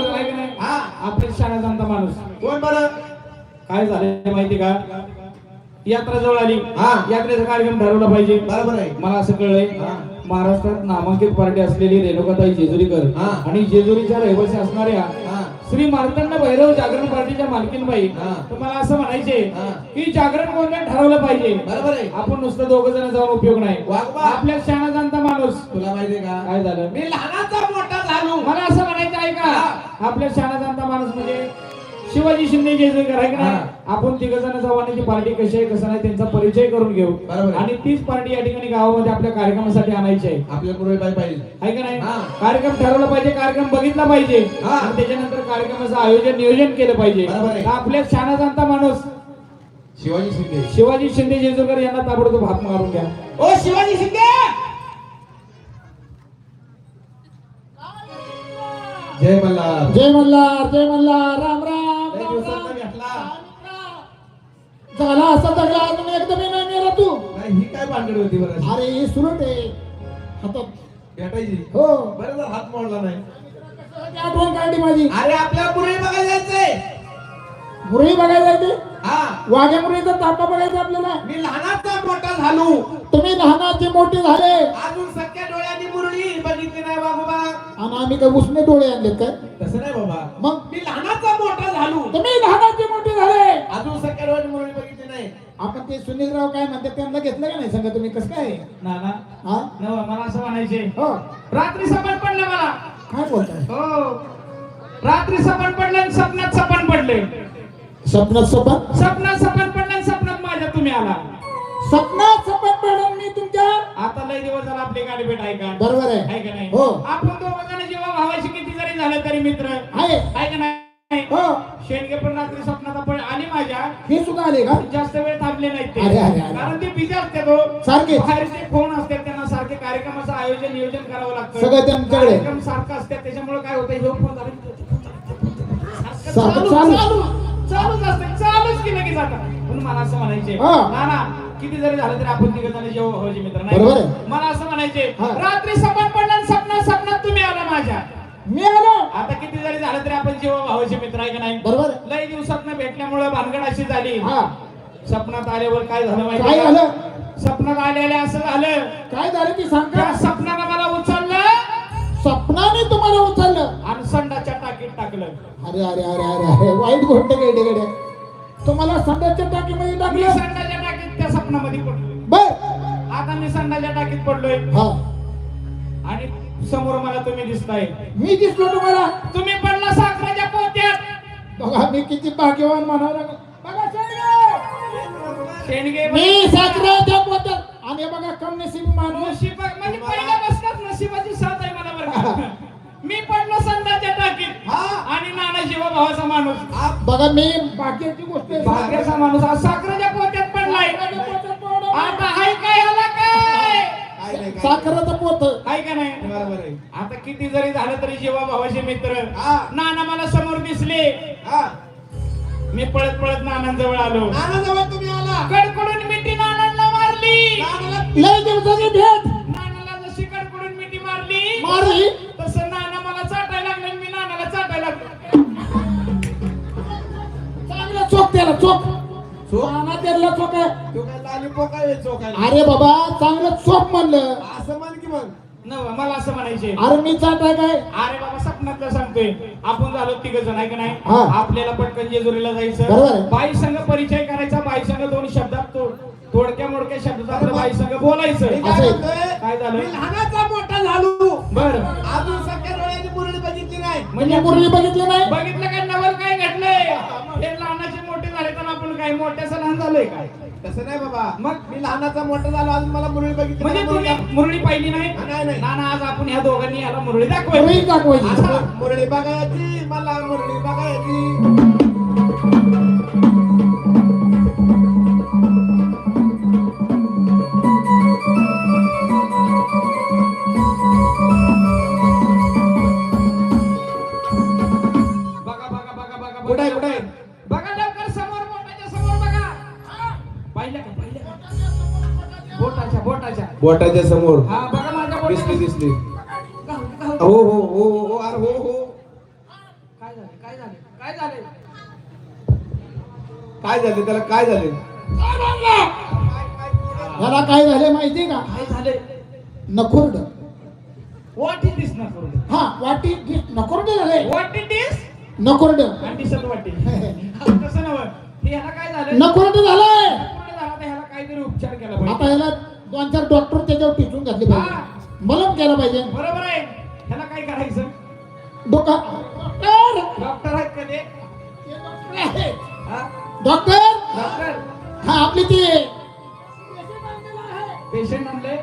हा शाळा जाणता माणूस. कोण बरं? काय झालं माहिती का? यात्रा जवळ आली. हा. यात्रेचा कार्यक्रम ठरवला पाहिजे. बरोबर आहे. मला असं कळलंय. महाराष्ट्रात नामांकित पार्टी असलेली रेणुकाताई जेजुरीकर. आणि जेजुरीच्या रहिवासी असणाऱ्या श्री मार्तंड भैरव जागरण पार्टीच्या मालकीनबाई. हा. मला असं म्हणायचे. की जागरण कोणत्या ठरवलं पाहिजे. बरोबर आहे. आपण नुसतं दोघ जण जाऊन उपयोग नाही. आपल्या शाळा जाणता माणूस. तुला माहितीये का? काय झालं? मी लहानाचा मोठा झालो. मला असं आपल्या शाळा जाणता माणूस म्हणजे शिवाजी शिंदे जेजुरीकर आहे हा. आपण तिघ जण ती पार्टी कशी आहे कसं नाही त्यांचा परिचय करून घेऊ. आणि तीच पार्टी या ठिकाणी गावामध्ये आपल्या कार्यक्रमासाठी आणायची आहे. आपल्या मुरळी बाई पाहिजे. आहे का नाही? हा. कार्यक्रम ठरवला पाहिजे कार्यक्रम बघितला पाहिजे. हा. आणि त्याच्यानंतर कार्यक्रमाचं आयोजन नियोजन केलं पाहिजे. आपल्या शाळा जाणता माणूस शिवाजी शिंदे. शिवाजी शिंदे जेजुरकर यांना ताबडतोब हात मारून घ्या. ओ शिवाजी शिंदे! जय मल्हार. जय मल्हार जय मल्हार. राम राम झाला असा दगडा अजून एकदम नाही तू. नाही ही काय भानगड होती बरं? अरे ही सुरट आहे. हातात. भेटायची. हो. बरं झालं हात मोडला नाही. कशाची आठवण काढली माझी. अरे आपल्या मुरळी बघायला जायचंय. मुरळी बघायला येते हा. वाघ्या मुरळीचा तापा बघायचा आपल्याला? मी लहानाचा मोठा झालो. तुम्ही लहानाचे मोठे झाले. अजून आम्ही काय उसने डोळे आणलेत काय? तसं नाही बाबा. मग? मी लहानाचा मोठा झालो. तुम्ही लहानाचे मोठे झाले. अजून डोळ्यांनी मुरळी बघितली नाही. आपण ते सुनीलराव काय म्हणतात त्यांना घेतलं का नाही सांगा तुम्ही? कसं काय? नाना. हा? नवा मला असं म्हणायचे हो. रात्री सपन पडलं मला. काय बोलताय? हो. रात्री सपन पडलं आणि स्वप्नात सपन पडले. स्वप्नात सपन? स्वप्नात सपन पडलं आणि स्वप्नात माझ्या तुम्ही आला. स्वप्नात मी तुमच्या आता लय दिवस झाला आपली गाडी भेट आहे का बरोबर आहे आहे का नाही हो. आपण दोघं जण जेव्हा भावाशी किती जरी झालं तरी मित्र आहे आहे का नाही हो शेणगे पण रात्री स्वप्नात आली माझ्या हे सुद्धा आले का जास्त वेळ थांबले नाहीत ते अरे, अरे, अरे. कारण ते बिझी असते तो सारखेच. बाहेरचे फोन असतात त्यांना सारखे कार्यक्रमाचं आयोजन नियोजन करावं लागतं सगळं त्यांच्याकडे. कार्यक्रम सारखं असतात त्याच्यामुळे काय होतं हे फोन. सारखं सारखं चालू चालू. चालू चालूच असते चालूच की लगेच आता म्हणून मला असं म्हणायचे हा. ना ना किती जरी झालं तरी आपण तिघ जण जेव्हा भावाचे मित्र नाही बरोबर आहे. मला असं म्हणायचे हा. रात्री सपन पडलं आणि सपनात तुम्ही आला माझ्या. मी आलो. आता किती जरी झालं तरी आपण जेव्हा भावाचे मित्र आहे का नाही? बरोबर. आहे. लय दिवसात भेटल्यामुळे भानगड अशी झाली. हा. सपनात आल्यावर काय झालं माहिती काय का? झालं? सपनात आलेले असं झालं. काय झालं ते सांग त्या सपनानं मला उचललं. स्वप्नाने तुम्हाला उचललं. आणि संडाच्या टाकीत टाकलं. अरे अरे अरे अरे अरे वाईट गोष्ट गड्या तुम्हाला संडासच्या टाकीमध्ये मी टाकलं? संडाच्या त्या सपनामध्ये पडलो बर. आता मी संडाच्या टाकीत पडलोय. हा. आणि समोर मला तुम्ही दिसताय. मी दिसलो तुम्हाला? तुम्ही पडला साखरेच्या पोत्यात. बघा मी किती भाग्यवान म्हणावं लागलं. बघा शेंडगे. शेणगे मी साखरेच्या पोत्यात. आणि हे बघा कम नशीब माणूस. नशीब म्हणजे नशिबाची साथ आहे मला बरं का. मी पडलो संडाच्या टाकीत. हा. आणि नाना शिवा भावाचा माणूस बघा मी भाग्याची गोष्ट आहे. भाग्याचा माणूस. आज साखरेच्या पोत्यात पडलाय. आता हाय काय आला काय? काय नाही काय साखरेचं पोत. हाय का नाही? बरोबर आहे. आता किती जरी झालं तरी जेव्हा भावाचे मित्र. हा. नाना मला समोर दिसले. हा. मी पळत पळत नानांजवळ आलो. नानाजवळ तुम्ही आला. कडकडून मिठी नानांना मारली. नानाला लय दिवसाची भेट. नानाला जशी कडकडून मिठी मारली. मारली? चांगला त्याला चोख. चोख? नाना त्याला चोख आहे. तो काय लालीपोक आहे चोखायला? अरे बाबा चांगलं चोख म्हणलं. असं म्हण की मग. न मला असं म्हणायचे अरे मी चाट आहे काय? अरे बाबा स्वप्नातलं सांगतोय. आपण झालो तिघ जण आहे का नाही? हा. आपल्याला पटकन जेजुरीला बरोबर जायचं आहे. बाई संघ परिचय करायचा बाई संघ दोन शब्दात तो थोडक्या मोडक्या शब्दात आपलं बाई संघ बोलायचं. असं काय आहे. म्हणतोय? काय झालं? मी लहानाचा मोठा झालो. बर. अजून सख्या डोळ्यांनी मुरळी बघितली नाही म्हणजे मुरली बघितली नाही? बघितलं काय नवल काय घडलंय? हे लहानाचे मोठे झाले तर आपण काय मोठ्याचं लहान झालोय काय? तसं नाही बाबा. मग? मी लहानाचा मोठा झालो अजून मला मुरळी बघितली म्हणजे नाही. तुम्ही मुरळी पाहिली नाही? नाही, नाही. ना ना आज आपण ह्या दोघांनी याला मुरळी मुरळी दाखवायची. मुरळी बघायची मला मुरळी बघायची. बोटाच्या बोटाच्या समोर. हा बघा माझ्या दिसली दिसली. गाव- हो हो हो हो अरे हो हो. काय झालं काय झालं काय झालं? काय झाले त्याला काय झाले? याला काय झाले माहिती का? काय झालं? नकुर्ड. व्हॉट इज दिस नकोर्ड? हा वाटी नकुर्ड झाले व्हॉट इट इज नकुर्ड. आणि दिसत वाटी तसं नव्ह हे ह्याला काय झालं? नकुर्ड झालंय. नकुर्ड झाला तर ह्याला काहीतरी उपचार केला पाहिजे. आता याला दोन चार डॉक्टर त्याच्यावर टिचून घातले पाहिजे. मलम केला पाहिजे. बरोबर आहे. ह्याला काय करायचं? डोका. डॉक्टर डॉक्टर आहेत का ते? हा? Doctor doctor? हा आपली ती. पेशंट आणले?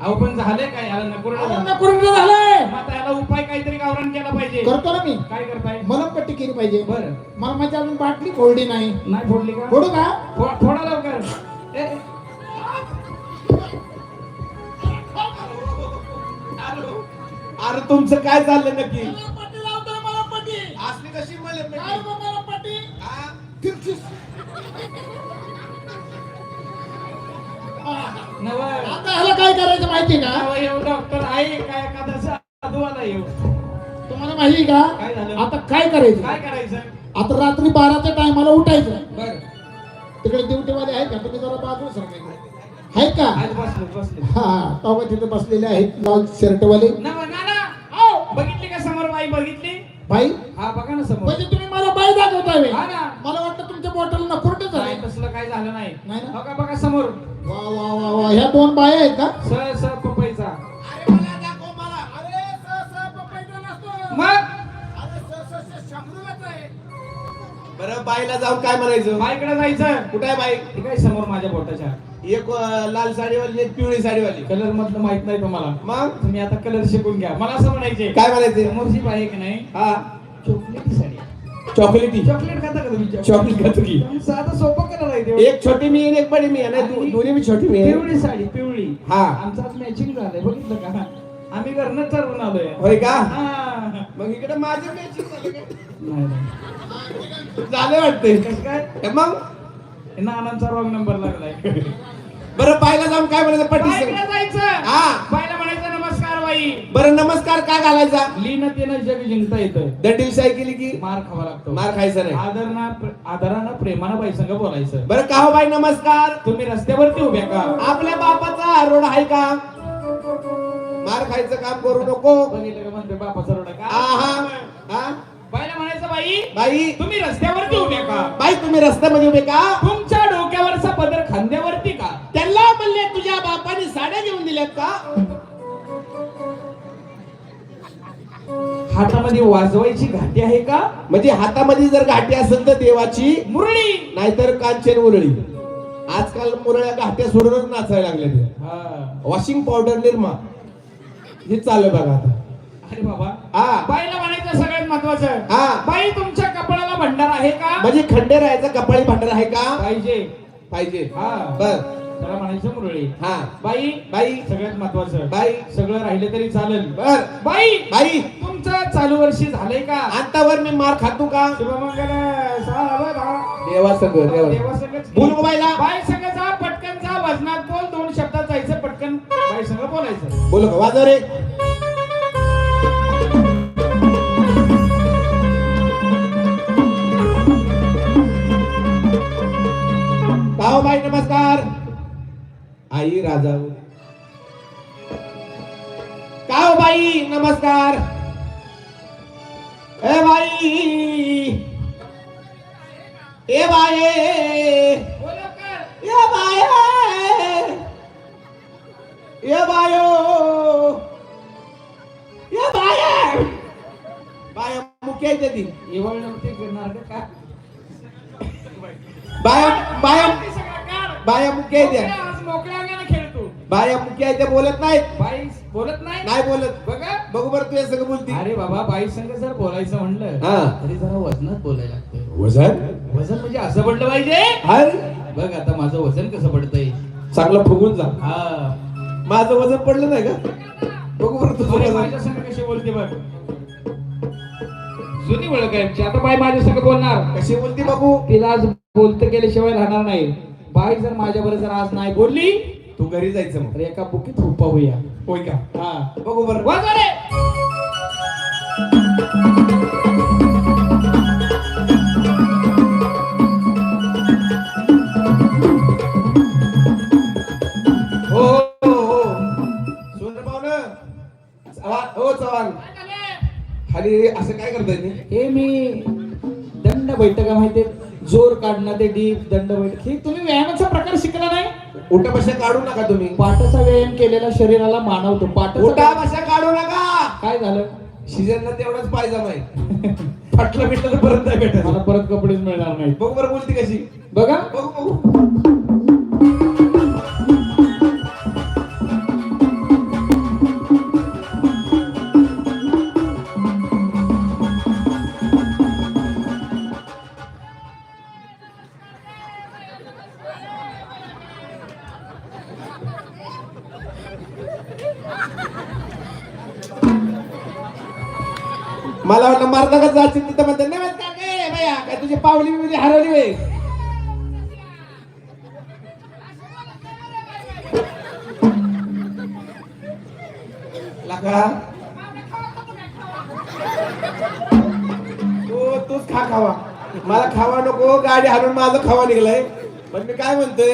अहो पण झाले काय? याला नकुर्ड झालं नकुर्ड झालंय मग आता याला उपाय काहीतरी गावरान केला पाहिजे. करतो ना मी. काय करताय? मलमपट्टी केली पाहिजे. बरं. मला माझी अजून बाटली फोडली नाही. नाही फोडली का? फोडू का? थोडा लवकर. अरे तुमचं काय चाललं नक्की? असली कशी आता ह्याला काय करायचं माहिती का? डॉक्टर आहे काय एखादा साधू आला येऊ? तुम्हाला माहिती का? काय झालं? आता काय करायचं? काय करायचं? आता रात्री बाराच्या टायमाला उठायचं. बर. तिकडे ड्युटीवाले आहेत का? तुम्ही जरा बाजूला सरकायचं आहेत का? आज बसले बसले. हा तेव्हा तिथे बसलेले आहेत लाल शर्टवाले. नवं ना ना आओ, बघितली का समोर बाई? बघितली? बाई? हा बघा ना समोर. म्हणजे तुम्ही मला बाई दाखवताय. हा ना. मला वाटतं तुमच्या बॉटल नाही झालं. तसलं काय झालं नाही. नाही ना? बघा बघा समोर. वा वा वा वा. ह्या दोन बाया आहेत का? स स पपईचा. मग? बरं बाईला जाऊन काय म्हणायचं? बाईकडे जायचं. कुठे आहे बाई? हे काय समोर माझ्या बोटाच्या. एक अं, लाल साडीवाली एक पिवळी साडीवाली. कलर मधलं माहीत नाही तुम्हाला. मग? तुम्ही आता कलर शिकून घ्या. मला असं म्हणायचे काय म्हणायचे समोरची बाई आहे की नाही हा. चॉकलेटी साडी चॉकलेटी? चॉकलेट खाता का तुम्ही? चॉकलेट खातो की. साधा सोपं कलर आहे ते. एक छोटी मी आणि एक बडी मी आहे दो- दोन्ही मी छोटी मी आहे. पिवळी साडी पिवळी. हा. आमचं आज मॅचिंग झालंय बघितलं का? आम्ही घरनं ठरवून आलोय. होय का? हा. मग इकडे माझे matching झाले काय? झाले वाटते कसं काय मग नानांचा रॉंग नंबर लागलाय. बरं बाईला जाऊन काय म्हणायचं? पट्टी. जायचं. हा. बाईला म्हणायचं नमस्कार बाई. बरं नमस्कार काय घालायचा? लिहिणं तेनं जग जिंकता येतं दंडीलशाही केली की? मार खावा लागतो. मार खायचा नाही. आदरणा आदरानं प्रेमानं बाई संग बोलायचं. बरं का हो बाई नमस्कार? तुम्ही रस्त्यावरती उभ्या का? आपल्या बापाचा रोड आहे का? मार खायचं काम करू नको. बघितलं का म्हणते बापाचा रोड का? आहा. हा? बाई बाई. तुम्ही रस्त्यावरती उभ्या का? बाई तुम्ही रस्त्यामध्ये उभे का? तुमच्या डोक्यावरचा पदर खांद्यावरती का? त्यांना म्हणले तुझ्या बापाने साड्या घेऊन दिल्यात का? हातामध्ये वाजवायची घाटी आहे का? म्हणजे हातामध्ये जर घाटी असेल तर देवाची मुरळी. नाहीतर कांचन मुरळी. आजकाल मुरळ्या घाट्या सोडूनच नाचायला लागल्या. वॉशिंग पावडर निर्मा हे चालू बघा आता. अरे बाबा. हा. बाईला म्हणायचं सगळ्यात महत्वाचं. हा. बाई तुमच्या कपाळाला भंडार आहे का? म्हणजे खंडेरायाचा कपाळी भांडार आहे का? पाहिजे. पाहिजे. हा. बर. त्याला म्हणायचं मुरळी. हा. बाई. बाई. सगळ्यात महत्वाचं. बाई. सगळं राहिलं तरी चालेल. बर. बाई. बाई. तुमचं चालू वर्षी झालंय का? आतावर मी मार खातो का? शुभमंगल सावधा. देवा सगळं देवा देवासंगच बोल गो बाईला. बाई संग जा पटकन जा. वजनात बोल दोन शब्दात जायचं पटकन. बाई संग बोलायचं. बोल गो वाजव रे. भाऊबाई नमस्कार. आई राजा काहो बाई नमस्कार. ए बाई. ए बाई. त्या आज मोकळ्या अंगाने खेळ तू. बाया मुख्य बोलत नाहीत. बाई बोलत नाही नाही बोलत. बघा. बघू बरं तुझ्या सगळं बोलती. अरे बाबा बाई संग जर बोलायचं म्हणलं हा. तरी जरा वजनात बोलायला लागतं वजन? वजन म्हणजे असं पडलं पाहिजे? हर बघ आता माझं वजन कसं पडतंय. चांगलं फुगून जा. हा. माझं वजन पडलं नाही का? बघू बरं तुझं अरे वजन. माझ्या संग कशी बोलते बघ. जुनी ओळख आहे. आमची. आता बाई माझ्या संग बोलणार. कशी बोलती बाबू तिला आज बोलतं केल्याशिवाय राहणार नाही. बाई जर माझ्या बरोबर जर आज नाही बोलली तू घरी जायचं मग. तर एका बुकीत हुपावूया होय का? हा. बघू बरं. वाजवा. हो हो हो. हो खाली असं काय करताय ते हे मी दंड बैठका माहितीये. जोर काढणं ते डीप दंड बैठक हे तुम्ही व्यायामाचा प्रकार शिकला नाही? उठा बशा काढू नका तुम्ही. पाठाचा व्यायाम केलेला शरीराला मानवतो. उठा पाठाचा बशा काढू नका. काय झालं? सीझनला तेवढाच पायजामा आहे. फाटलं बिटलं तर परत नाही भेटत. मला परत कपडेच मिळणार नाही बघू बरं बोलती कशी. बघा. बघू बघू. लाका तू तूच खा खावा. मला खावा नको गाडी हरवून माझं खावा निघलाय. पण मी काय म्हणतोय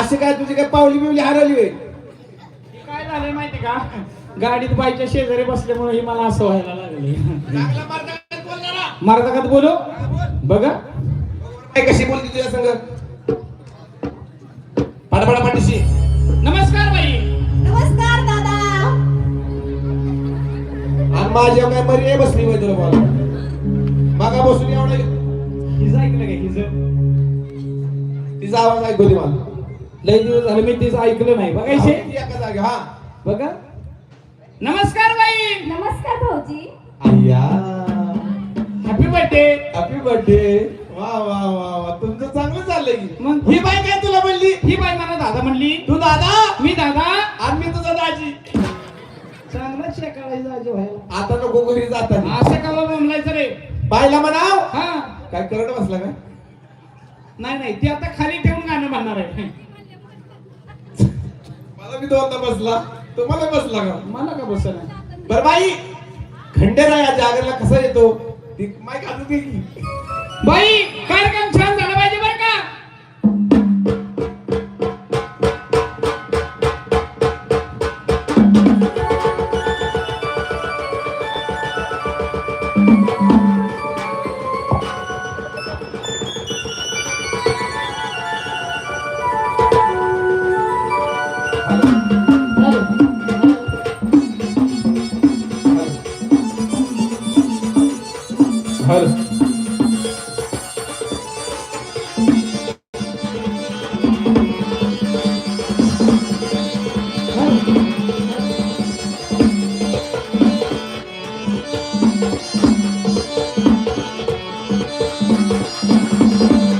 अशी काय तुझी काय पावली बिवली हरवली काय झालंय माहिती का? गाडीत बाईच्या शेजारी बसल्यामुळे ही मला असं व्हायला लागले मारता का बोलू बघा. काय कशी बोलती तुझ्या संग? पाडपाडा पाठीशी. माझ्या काय मरी बसली माहिती तुला मला मागा बसून एवढा हिज ऐकलं का हिज तिचा आवाज ऐकू दे मला. लय दिवस झाले मी तिचं ऐकलं नाही. बघायचे एका जागी हा. बघा. नमस्कार बाई. नमस्कार भाऊजी. अय्या हॅपी बर्थडे हॅपी बर्थडे वा वा वा वा. तुमचं चांगलं चाललंय की. मग? ही बाई काय तुला म्हणली? ही बाई मला दादा म्हणली. तू दादा? मी दादा. आणि मी तुझा दाजी. चांगला व्हायला आता नको घरी जाताना असं का बाबा म्हणलायचं रे. बायला म्हणाव. हा. काय करत बसला का नाही नाही ती आता खाली ठेवून गाणं म्हणणार आहे. मला मी दोनदा बसला. तुम्हाला बसला का? मला का बसना बर बाई खंडेराय या जागरला कसा येतो? ती माय काढू दे की बाई कार्यक्रम छान झाला. えっ?